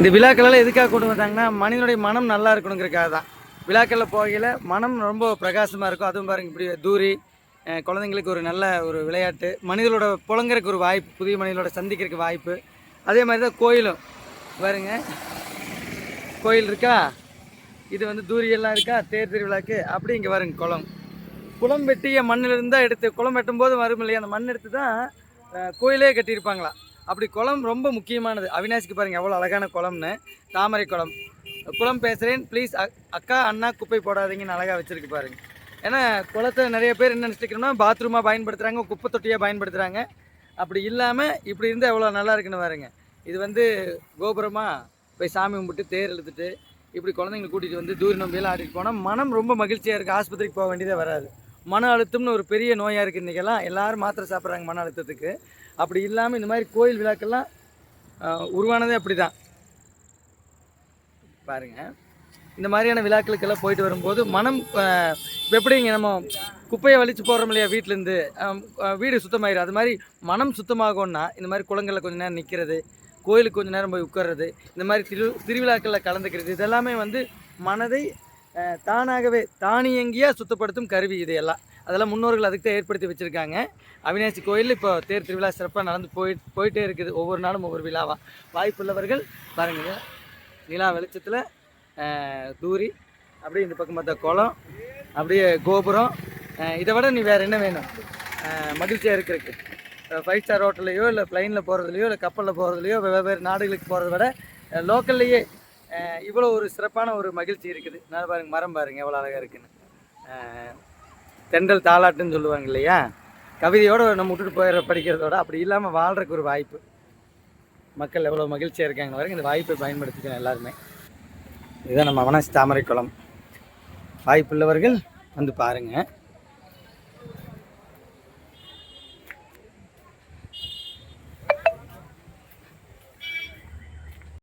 இந்த விழாக்களெல்லாம் எதுக்காக கொண்டு வந்தாங்கன்னா மனிதனுடைய மனம் நல்லா இருக்கணுங்கிறதுக்காக தான். விழாக்களில் போகையில் மனம் ரொம்ப பிரகாசமாக இருக்கும். அதுவும் பாருங்க இப்படி தூரி குழந்தைங்களுக்கு ஒரு நல்ல ஒரு விளையாட்டு மனிதர்களோட புழங்குறதுக்கு ஒரு வாய்ப்பு புதிய மனிதர்களோட சந்திக்கிறதுக்கு வாய்ப்பு. அதே மாதிரி தான் கோயிலும். பாருங்க கோயில் இருக்கா? இது வந்து தூரியெல்லாம் இருக்கா? தேர் திருவிழாக்கு. அப்படி இங்கே வருங்க குளம். குளம் வெட்டிய மண்ணிலிருந்து தான் எடுத்து குளம் வெட்டும்போது வரும் இல்லையா அந்த மண் எடுத்து தான் கோயிலே கட்டியிருப்பாங்களா அப்படி குளம் ரொம்ப முக்கியமானது. அவினாசிக்கு பாருங்கள் எவ்வளோ அழகான குளம்னு. தாமரை குளம். குளம் பேசுகிறேன் ப்ளீஸ் அக்கா அண்ணா குப்பை போடாதீங்கன்னு அழகாக வச்சுருக்கு பாருங்க. ஏன்னா குளத்தை நிறைய பேர் என்ன நினச்சிக்கணும்னா பாத்ரூமாக பயன்படுத்துகிறாங்க குப்பை தொட்டியாக பயன்படுத்துகிறாங்க அப்படி இல்லாமல் இப்படி இருந்தால் எவ்வளோ நல்லா இருக்குன்னு பாருங்க. இது வந்து கோபுரமாக போய் சாமி கும்பிட்டு தேர் இழுத்துட்டு இப்படி குழந்தைங்களை கூட்டிகிட்டு வந்து தூரி நம்பியெல்லாம் ஆடிட்டு போனால் மனம் ரொம்ப மகிழ்ச்சியாக இருக்குது ஆஸ்பத்திரிக்கு போக வேண்டியதே வராது. மன அழுத்தம்னு ஒரு பெரிய நோயாக இருக்குது இன்றைக்கெல்லாம் எல்லோரும் மாத்திரை சாப்பிட்றாங்க மன அழுத்தத்துக்கு. அப்படி இல்லாமல் இந்த மாதிரி கோயில் விழாக்கள்லாம் உருவானதே அப்படி தான் பாருங்க. இந்த மாதிரியான விழாக்களுக்கெல்லாம் போயிட்டு வரும்போது மனம் இப்போ எப்படிங்க நம்ம குப்பையை வலிச்சு போடுறோம் இல்லையா வீட்டிலேருந்து வீடு சுத்தமாயிடும் அது மாதிரி மனம் சுத்தமாகும்னா இந்த மாதிரி குளங்களில் கொஞ்ச நேரம் நிற்கிறது கோயிலுக்கு கொஞ்ச நேரம் போய் உட்கார்றது இந்த மாதிரி திரு திருவிழாக்களில் கலந்துக்கிறது இதெல்லாமே வந்து மனதை தானாகவே தானியங்கியாக சுத்தப்படுத்தும் கருவி இது எல்லாம். அதெல்லாம் முன்னோர்கள் அதுக்கு தான் ஏற்படுத்தி வச்சுருக்காங்க. அவினாசி கோயில் இப்போ தேர் திருவிழா சிறப்பாக நடந்து போய் போயிட்டே இருக்குது. ஒவ்வொரு நாளும் ஒவ்வொரு விழாவாக வாய்ப்புள்ளவர்கள் பாருங்கள் நிலா வெளிச்சத்தில் தூரி அப்படியே இந்த பக்கம் பார்த்தா குளம் அப்படியே கோபுரம். இதை விட நீ வேறு என்ன வேணும்? மகிழ்ச்சியாக இருக்கிறதுக்கு. ஃபைவ் ஸ்டார் ஹோட்டல்லையோ இல்லை ப்ளைனில் போகிறதுலையோ இல்லை கப்பலில் போகிறதுலையோ வெவ்வேறு நாடுகளுக்கு போகிறத விட லோக்கல்லையே இவ்வளோ ஒரு சிறப்பான ஒரு மகிழ்ச்சி இருக்குது. நான் பாருங்க மரம் பாருங்க எவ்வளோ அழகாக இருக்குன்னு. தெண்டல் தென்றல் தாலாட்டுன்னு சொல்லுவாங்க இல்லையா? கவிதையோடு நம்ம விட்டுட்டு போயிட படிக்கிறதோட அப்படி இல்லாமல் வாழ்கிறக்கு ஒரு வாய்ப்பு. மக்கள் எவ்வளோ மகிழ்ச்சியாக இருக்காங்க வரைக்கும் இந்த வாய்ப்பை பயன்படுத்திக்கணும் எல்லாருமே. இதுதான் நம்ம மனசு தாமரை குளம். வாய்ப்புள்ளவர்கள் வந்து பாருங்கள்